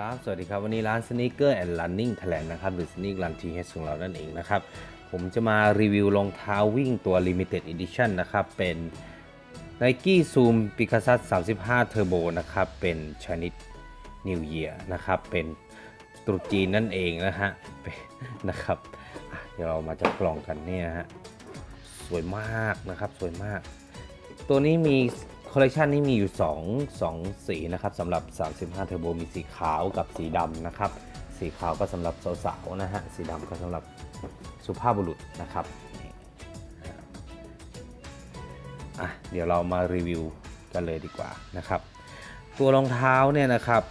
ครับ สวัสดีครับ วันนี้ร้าน Sneaker and Running Thailand นะครับ หรือ Sneak Run TH ของเรานั่นเองนะครับ ผมจะมารีวิวรองเท้าวิ่งตัว Limited Edition นะครับ เป็น Nike Zoom Pegasus 35 Turbo นะครับ เป็น Chinese New Year นะครับ เป็นตรุษจีนนั่นเองนะฮะ นะครับ เดี๋ยวเรามาจับกล่องกันเนี่ยฮะ สวยมากนะครับ สวยมาก ตัวนี้มี คอลเลกชันนี้มีอยู่ 2 2 สีนะครับสำหรับ 35 เทอร์โบมีสีขาวกับสีดำนะครับ สีขาวก็สำหรับสาวๆนะฮะ สีดำก็สำหรับสุภาพบุรุษนะครับอะเดี๋ยวเรามารีวิวกันเลยดีกว่านะครับ ตัวรองเท้าเนี่ยนะครับ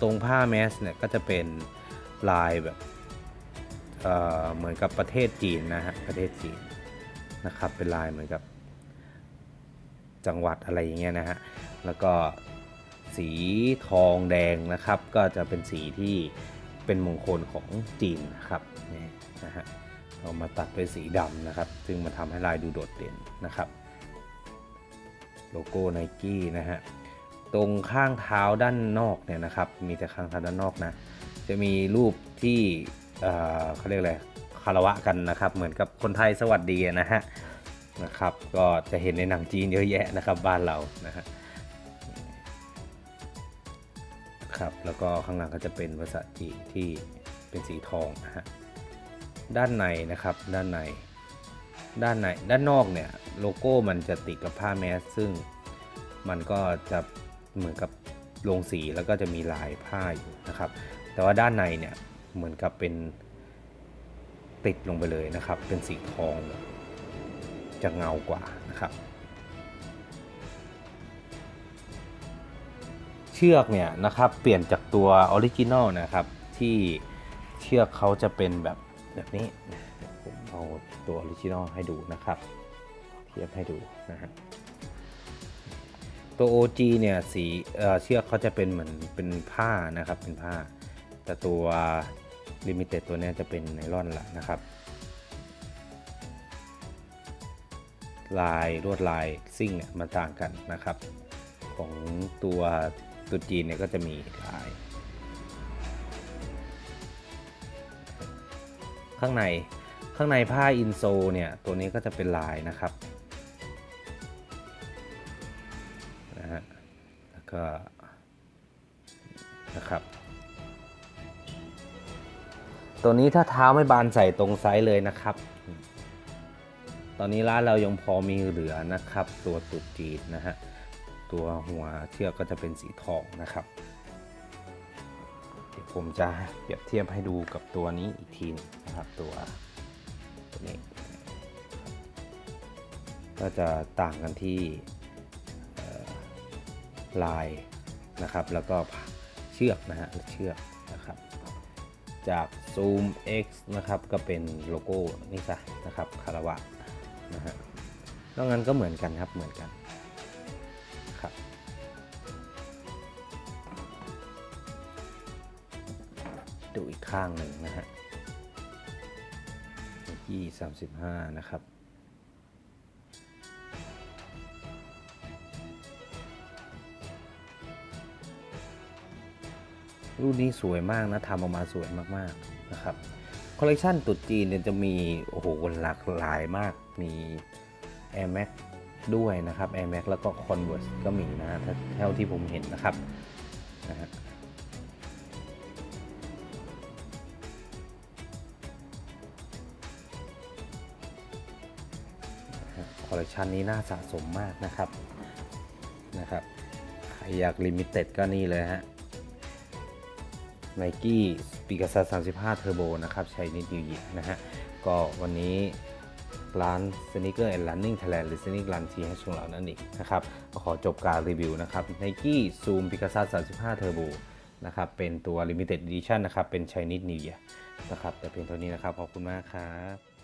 ตรงผ้าแมสเนี่ยก็จะเป็นลายแบบเเหมือนกับประเทศจีนนะฮะประเทศจีนนะครับเป็นลายเหมือนกับ จังหวัดอะไรอย่างเงี้ยนะฮะแล้วก็สีทองแดงนะครับ ก็จะเป็นสีที่เป็นมงคลของจีนนะครับนี่นะฮะเรามาตัดด้วยสีดำนะครับ ซึ่งมันทำให้ลายดูโดดเด่นนะครับ โลโก้ไนกี้นะฮะตรงข้างเท้าด้านนอกเนี่ยนะครับ มีแต่ข้างเท้าด้านนอกนะ จะมีรูปที่เเขาเรียกอะไรคารวะกันนะครับ เหมือนกับคนไทยสวัสดีนะฮะ นะครับ ก็จะเห็นในหนังจีนเยอะแยะนะครับบ้านเรานะฮะครับแล้วก็ข้างหลังก็จะเป็นภาษาจีนที่เป็นสีทองนะฮะด้านในนะครับด้านใน ด้านในด้านนอกเนี่ยโลโก้มันจะติดกับผ้าแมสซึ่งมันก็จะเหมือนกับลงสีแล้วก็จะมีลายผ้าอยู่นะครับ แต่ว่าด้านในเนี่ยเหมือนกับเป็นติดลงไปเลยนะครับ เป็นสีทอง จะเงากว่านะครับ เชือกเนี่ยนะครับเปลี่ยนจากตัวออริจินอลนะครับที่เชือกเขาจะเป็นแบบแบบนี้ผมเอาตัวออริจินอลให้ดูนะครับ เทียบให้ดูนะฮะตัว OG เนี่ยสีเอ่อเชือกเขาจะเป็นเหมือนเป็นผ้านะครับเป็นผ้า แต่ตัว Limited ตัวนี้จะเป็นไนล่อนละนะครับ ลายลวดลายซิ่งเนี่ยมันต่างกันนะครับ ของตัวตัวจีนเนี่ยก็จะมีลาย ข้างในข้างในผ้าอินโซเนี่ยตัวนี้ก็จะเป็นลายนะครับนะฮะแล้วก็นะครับ ตัวนี้ถ้าเท้าไม่บานใส่ตรงไซส์เลยนะครับ ตอนนี้ร้านเรายังพอมีเหลือนะครับ ตัวตุดจีนนะฮะตัวหัวเชือกก็จะเป็นสีทองนะครับเดี๋ยวผมจะเปรียบเทียบให้ดูกับตัวนี้อีกทีนึงนะครับตัวตัวนี้ ก็จะต่างกันที่ลายนะครับ แล้วก็เชือกนะฮะเชือกนะครับจาก Zoom X นะครับ ก็เป็นโลโก้นี่ซะนะครับคาราวะ นะฮะนอกนั้นก็เหมือนกันครับเหมือนกันครับดูอีกข้างหนึ่งนะฮะยี่สามสิบห้านะครับรุ่นนี้สวยมากนะทำออกมาสวยมากๆนะครับ คอลเลกชันตรุษจีนเนี่ยจะมีโอ้โหหลากหลายมากมี Air Max ด้วยนะครับ Air Max แล้วก็ Converse ก็มีนะถ้าเท่าที่ผมเห็นนะครับนะฮะคอลเลกชันนี้น่าสะสมมากนะครับนะครับใครอยากลิมิเต็ดก็นี่เลยฮะ Nike p i g a s a 35อร์โบนะครับใช้นิดนิวเยีนะฮะ ก็วันนี้ร้าน Sneaker and Running Thailand หรือ Sneak Run TH ของเรานั่นเองนะครับ ขอจบการรีวิวนะครับ Nike Zoom p i g a s a 35อร์โบนะครับ เป็นตัว Limited Edition นะครับ เป็นชัยนิดนิวเย่นะครับ แต่เพียงเท่านี้นะครับ ขอบคุณมากครับ